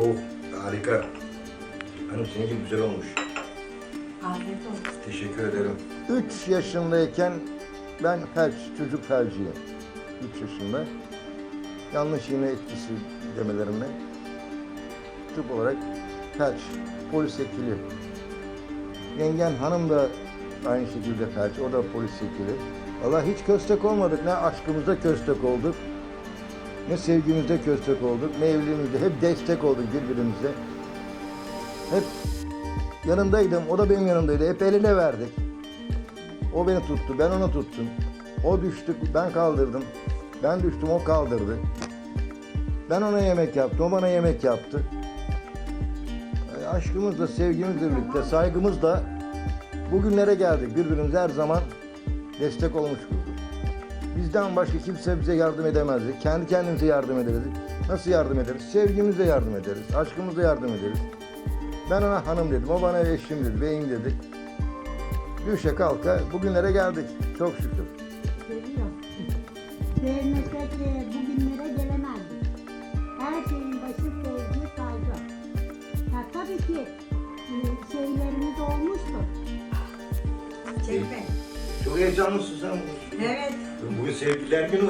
Oh harika. Hanım seninki güzel olmuş. Afiyet olsun. Teşekkür ederim. 3 yaşındayken ben felç, çocuk felciyim. 3 yaşında. Yanlış yine etkisi demelerine. Tıp olarak felç, polis ekili. Yengen hanım da aynı şekilde felç, o da polis ekili. Allah hiç köstek olmadık. Ne aşkımızda köstek olduk. Ne sevgimizde köstek olduk. Ne evliliğimizde. Hep destek olduk birbirimize. Hep yanındaydım. O da benim yanımdaydı. Hep el ele verdik. O beni tuttu, ben onu tuttum. O düştü, ben kaldırdım. Ben düştüm, o kaldırdı. Ben ona yemek yaptım, o bana yemek yaptı. E, Aşkımızla, sevgimizle birlikte, saygımızla bugünlere geldik. Birbirimize her zaman destek olmuş bulduk. Bizden başka kimse bize yardım edemezdi. Kendi kendimize yardım ederiz. Nasıl yardım ederiz? Sevgimizle yardım ederiz. Aşkımızla yardım ederiz. Ben ona hanım dedim, o bana eşim dedi, beyim dedi. Düşe kalka bugünlere geldik. Çok şükür. Seviyor. Sevmesek de bugünlere gelemezdik. Her şeyin başı sevgi, saygı. Ya tabii ki e, şeylerimiz olmuştur. Çekme. Çok heyecanlısın sen. Evet. Bugün sevgililer günü